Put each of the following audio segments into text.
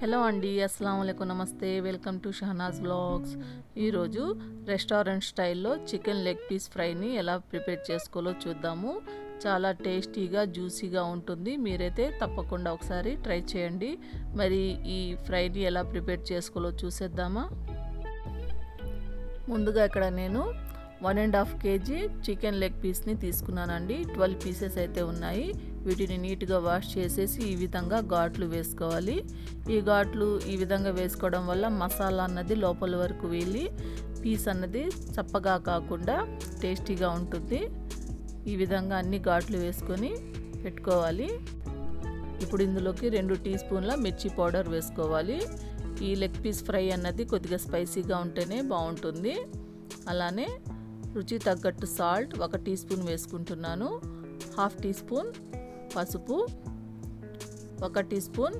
Hello అండి అస్సలం అయికం నమస్తే వెల్కమ్ టు షహనాజ్ బ్లాగ్స్. ఈరోజు రెస్టారెంట్ స్టైల్లో చికెన్ లెగ్ పీస్ ఫ్రైని ఎలా ప్రిపేర్ చేసుకోవాలో చూద్దాము. చాలా టేస్టీగా జ్యూసీగా ఉంటుంది. మీరైతే తప్పకుండా ఒకసారి ట్రై చేయండి. మరి ఈ ఫ్రైని ఎలా ప్రిపేర్ చేసుకోవాలో చూసేద్దామా? ముందుగా ఇక్కడ నేను one and half KG chicken leg పీస్ని తీసుకున్నానండి. ట్వెల్వ్ పీసెస్ అయితే ఉన్నాయి. వీటిని నీట్గా వాష్ చేసేసి ఈ విధంగా ఘాట్లు వేసుకోవాలి. ఈ ఘాట్లు ఈ విధంగా వేసుకోవడం వల్ల మసాలా అన్నది లోపల వరకు వెళ్ళి పీస్ అన్నది చప్పగా కాకుండా టేస్టీగా ఉంటుంది. ఈ విధంగా అన్ని ఘాట్లు వేసుకొని పెట్టుకోవాలి. ఇప్పుడు ఇందులోకి రెండు టీ స్పూన్ల మిర్చి పౌడర్ వేసుకోవాలి. ఈ లెగ్ పీస్ ఫ్రై అన్నది కొద్దిగా స్పైసీగా ఉంటేనే బాగుంటుంది. అలానే రుచి తగ్గట్టు సాల్ట్ ఒక టీ స్పూన్ వేసుకుంటున్నాను. హాఫ్ టీ స్పూన్ పసుపు ఒక టీ స్పూన్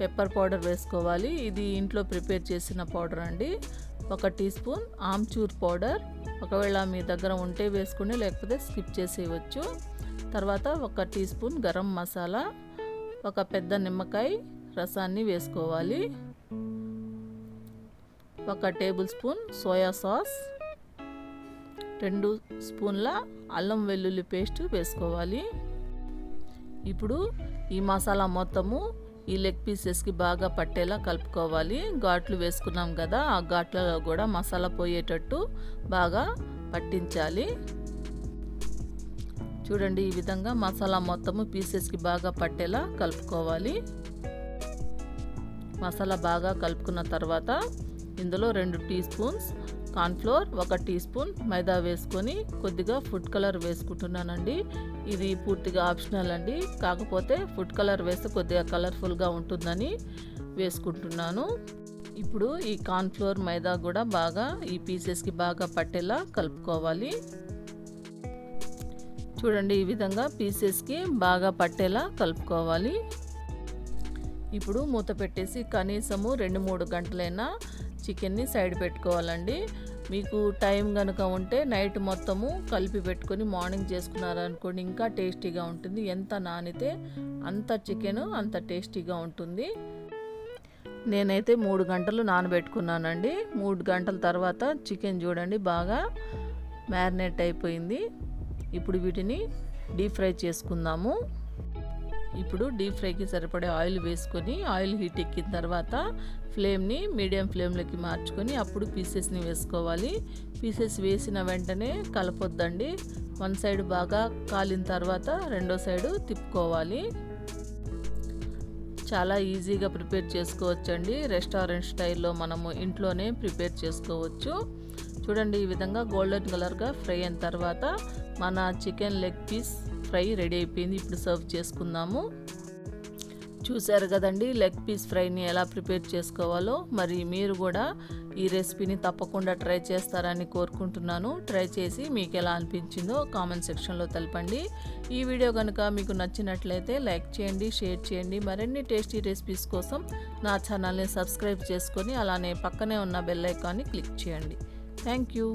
పెప్పర్ పౌడర్ వేసుకోవాలి. ఇది ఇంట్లో ప్రిపేర్ చేసిన పౌడర్ అండి. ఒక టీ స్పూన్ ఆమ్చూర్ పౌడర్ ఒకవేళ మీ దగ్గర ఉంటే వేసుకుని లేకపోతే స్కిప్ చేసేయవచ్చు. తర్వాత ఒక టీ స్పూన్ గరం మసాలా ఒక పెద్ద నిమ్మకాయ రసాన్ని వేసుకోవాలి. ఒక టేబుల్ స్పూన్ సోయా సాస్ రెండు స్పూన్ల అల్లం వెల్లుల్లి పేస్ట్ వేసుకోవాలి. ఇప్పుడు ఈ మసాలా మొత్తము ఈ లెగ్ పీసెస్కి బాగా పట్టేలా కలుపుకోవాలి. ఘాట్లు వేసుకున్నాం కదా ఆ ఘాట్లలో కూడా మసాలా పోయేటట్టు బాగా పట్టించాలి. చూడండి ఈ విధంగా మసాలా మొత్తము పీసెస్కి బాగా పట్టేలా కలుపుకోవాలి. మసాలా బాగా కలుపుకున్న తర్వాత ఇందులో రెండు టీ స్పూన్స్ కార్న్ఫ్లోర్ ఒక టీ స్పూన్ మైదా వేసుకొని కొద్దిగా ఫుడ్ కలర్ వేసుకుంటున్నానండి. ఇది పూర్తిగా ఆప్షనల్ అండి. కాకపోతే ఫుడ్ కలర్ వేస్తే కొద్దిగా కలర్ఫుల్గా ఉంటుందని వేసుకుంటున్నాను. ఇప్పుడు ఈ కార్న్ఫ్లోర్ మైదా కూడా బాగా ఈ పీసెస్కి బాగా పట్టేలా కలుపుకోవాలి. చూడండి ఈ విధంగా పీసెస్కి బాగా పట్టేలా కలుపుకోవాలి. ఇప్పుడు మూత పెట్టేసి కనీసము రెండు మూడు గంటలైనా చికెన్ని సైడ్ పెట్టుకోవాలండి. మీకు టైం కనుక ఉంటే నైట్ మొత్తము కలిపి పెట్టుకొని మార్నింగ్ చేసుకున్నారనుకోండి ఇంకా టేస్టీగా ఉంటుంది. ఎంత నానితే అంత చికెన్ అంత టేస్టీగా ఉంటుంది. నేనైతే మూడు గంటలు నానబెట్టుకున్నానండి. మూడు గంటల తర్వాత చికెన్ చూడండి బాగా మ్యారినేట్ అయిపోయింది. ఇప్పుడు వీటిని డీప్ ఫ్రై చేసుకుందాము. ఇప్పుడు డీప్ ఫ్రైకి సరిపడే ఆయిల్ వేసుకొని ఆయిల్ హీట్ ఎక్కిన తర్వాత ఫ్లేమ్ని మీడియం ఫ్లేమ్లోకి మార్చుకొని అప్పుడు పీసెస్ని వేసుకోవాలి. పీసెస్ వేసిన వెంటనే కలపొద్దండి. వన్ సైడ్ బాగా కాలిన తర్వాత రెండో సైడు తిప్పుకోవాలి. చాలా ఈజీగా ప్రిపేర్ చేసుకోవచ్చండి. రెస్టారెంట్ స్టైల్లో మనము ఇంట్లోనే ప్రిపేర్ చేసుకోవచ్చు. చూడండి ఈ విధంగా గోల్డెన్ కలర్గా ఫ్రై అయిన తర్వాత మన chicken leg piece fry ready అయిపోయింది. ఇప్పుడు సర్వ్ చేసుకుందాము. చూశారు కదండి లెగ్ పీస్ ఫ్రైని ఎలా ప్రిపేర్ చేసుకోవాలో. మరి మీరు కూడా ఈ రెసిపీని తప్పకుండా ట్రై చేస్తారని కోరుకుంటున్నాను. ట్రై చేసి మీకు ఎలా అనిపించిందో కామెంట్ సెక్షన్లో తెలపండి. ఈ వీడియో కనుక మీకు నచ్చినట్లయితే లైక్ చేయండి షేర్ చేయండి. మరిన్ని టేస్టీ రెసిపీస్ కోసం నా ఛానల్ని సబ్స్క్రైబ్ చేసుకొని అలానే పక్కనే ఉన్న బెల్ ఐకాన్ని క్లిక్ చేయండి. Thank you.